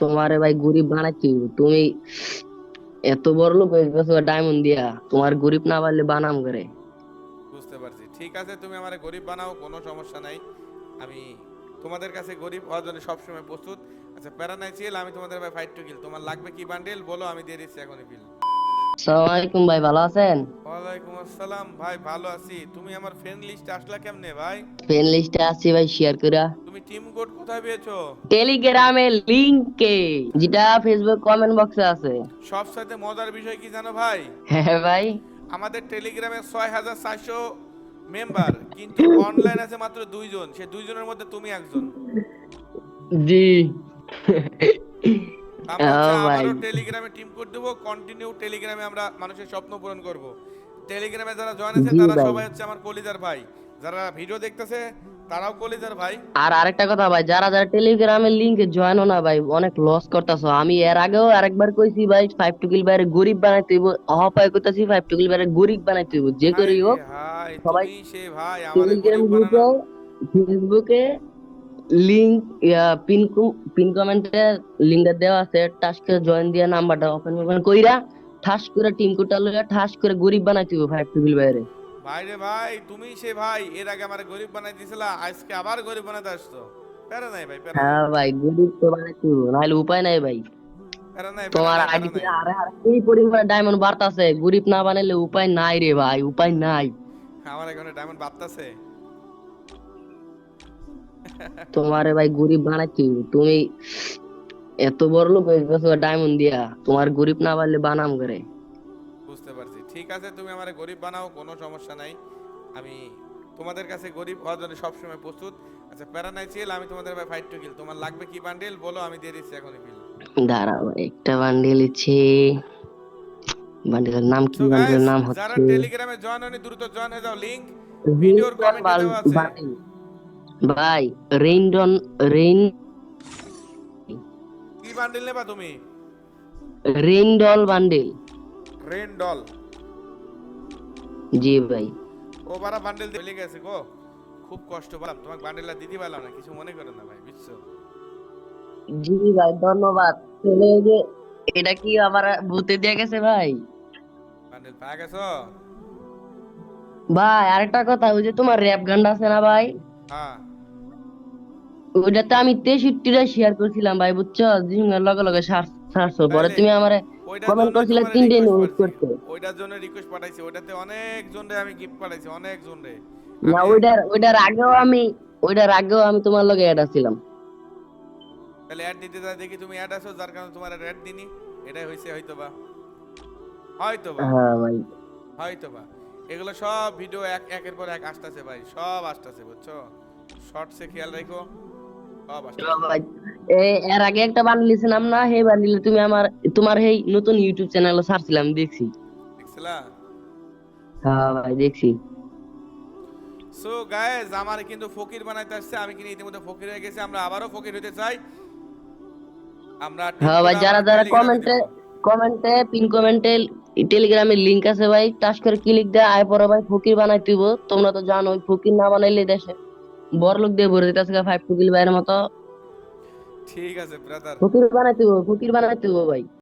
তোমারে ভাই গরিব বানাচ্ছি তুমি এত বড় লোক হয়ে গেছো ডায়মন্ড দিয়া। তোমার গরিব না পারলে বানাম করে। বুঝতে পারছি। ঠিক আছে, তুমি আমারে গরিব বানাও, কোনো সমস্যা নাই। আমি তোমাদের কাছে গরিব হওয়ার জন্য সবসময় প্রস্তুত। আচ্ছা প্যারা নাই চিল আমি তোমাদের ভাই ফাইট টু কিল তোমার লাগবে কি বান্ডেল বলো, আমি দিয়ে দিচ্ছি এখনই বিল আসসালামু আলাইকুম ভাই ভালো আছেন? ওয়ালাইকুম আসসালাম। ভাই ভালো আছি। তুমি আমার ফ্রেন্ড লিস্টে আসলা কেমনে ভাই? ফ্রেন্ড লিস্টে আছি ভাই শেয়ার করা তুমি টিম কোড কোথায় পেয়েছ? টেলিগ্রামে লিংকে যেটা ফেসবুক কমেন্ট বক্সে আছে। সব সাথে মজার বিষয় কি জানো ভাই? হ্যাঁ ভাই। আমাদের টেলিগ্রামে ছয় হাজার চারশো মেম্বার কিন্তু অনলাইন আছে মাত্র দুইজন। সে দুইজনের মধ্যে তুমি একজন। জি। আবারও টেলিগ্রামে টিম কোড দেবো কন্টিনিউ টেলিগ্রামে আমরা মানুষের স্বপ্ন পূরণ করব। টেলিগ্রামে যারা জয়েন আছে তারা। সবাই হচ্ছে আমার কলিজার ভাই। যারা ভিডিও দেখতেছে তারাও কলিজার ভাই। আর আরেকটা কথা ভাই যারা যারা টেলিগ্রামের লিংকে জয়েন না ভাই অনেক লস করতেছো। আমি এর আগেও আরেকবার কইছি ভাই ফাইভ টুকিল বাইরে গরিব বানাইতে হইব অহপায় কইতাছি ফাইভ টুকিল বাইরে গরিব বানাইতে হইব যে করি হোক। সবাই সে ভাই আমাদের টেলিগ্রাম গ্রুপে ফেসবুকে লিংক পিন পিন কমেন্টে লিংকটা দেওয়া আছে। টাস করে জয়েন দিয়ে নাম্বারটা ওপেন ওপেন কইরা ঠাস করে টিম কোটা লইয়া ঠাস করে গরিব বানাইতে হইব ফাইভ টুকিল বাইরে। ভাই রে ভাই তুমি সে ভাই এর আগে আমার গরিব বানাই দিছিলা আজকে আবার গরিব বানাতে আসছো। প্যারা নাই ভাই প্যারা হ্যাঁ ভাই গরিব তো বানাইতে হইব নাহলে উপায় নাই ভাই। প্যারা নাই তোমার প্যারা নাই, আইডি প্যারা নাই। আরে আরে এই পরিমাণে ডায়মন্ড বাড়তাছে গরিব না বানাইলে উপায় নাই রে ভাই উপায় নাই। আমার এখানে ডায়মন্ড বাড়তাছে। তোমারে ভাই গরিব বানাচ্ছি তুমি এত বড় লোক হয়ে গেছো ডায়মন্ড দিয়া। তোমার গরিব না পারলে বানাম করে। বুঝতে পারছি। ঠিক আছে তুমি আমার গরিব বানাও কোনো সমস্যা নাই। আমি তোমাদের কাছে গরিব হওয়ার জন্য সবসময় প্রস্তুত। আচ্ছা প্যারা নাই চিল আমি তোমাদের ভাই ফাইট টু কিল তোমার লাগবে কি বান্ডেল বলো আমি দিয়ে দিচ্ছি এখনই বিল দাঁড়াও একটা বান্ডেল ইচ্ছে বান্ডেলের নাম কি? বান্ডেলের নাম হচ্ছে যারা টেলিগ্রামে জয়েন হয়নি দ্রুত জয়েন হয়ে যাও। লিংক ভিডিওর কমেন্টে দেওয়া আছে। ভাই রেইনডন রেইন কি বান্ডেল নেবা তুমি? রেইনডল বান্ডেল। রেন ডল জি ভাই। ও বারা বান্ডেল দিয়ে গেছে গো। খুব কষ্ট পেলাম তোমাকে বান্ডেলটা দিতে পারলাম না কিছু মনে করেন না ভাই বুঝছ? জি ভাই ধন্যবাদ। চলে যে এটা কি আবার ভূতে দিয়ে গেছে ভাই? বান্ডেল পাওয়া গেছো? ভাই আরেকটা কথা ওই যে তোমার র্যাপ গানটা আছে না ভাই? হ্যাঁ। ওইটাতে আমি তেষট্টিটা শেয়ার করছিলাম ভাই বুঝছ? জিঙ্গার লগে লগে সারছো পরে তুমি আমারে ওইটার করছিলে তিনটে পাঠাইছি। করতে। ওইটার জন্য রিকোয়েস্ট পাঠাইছি। ওইটাতে অনেক জনরে আমি গিফট পাঠাইছি অনেক জনরে না ওইটার ওইটার আগেও আমি ওইটার আগেও আমি তোমার লগে অ্যাড ছিলাম তাহলে অ্যাড দিতে যা দেখি তুমি অ্যাড আছো যার কারণে তোমার অ্যাড দিনি এটাই হইছে হয়তো বা হ্যাঁ ভাই। হয়তো বা এগুলো সব ভিডিও এক একের পর এক আসতেছে ভাই সব আসতেছে বুঝছ? শর্টসে খেয়াল রাখো সব এর আগে একটা বান্ডিল ছিলাম না সেই বান্ডিলে তুমি আমার তোমার এই নতুন ইউটিউব চ্যানেল ছাড়ছিলাম দেখছি। দেখছিলা? হ্যাঁ ভাই দেখছি। সো গায়েস আমার কিন্তু ফকির বানাইতে আসছে আমি কিন্তু ইতিমধ্যে ফকির হয়ে গেছি আমরা আবারও ফকির হতে চাই। আমরা হ্যাঁ ভাই যারা যারা কমেন্টে। কমেন্টে পিন কমেন্টে টেলিগ্রামের লিংক আছে ভাই। টাস করে ক্লিক দেয় আয় পরে ভাই ফকির বানাই তুইব। তোমরা তো জানো ফকির না বানাইলে দেশে বড় লোক দিয়ে ভরে দিতেছে ফাইভ টুকিল ভাইয়ের মতো। ঠিক আছে ব্রাদার ফকির বানাই তুইব ফকির বানাই তুইব ভাই।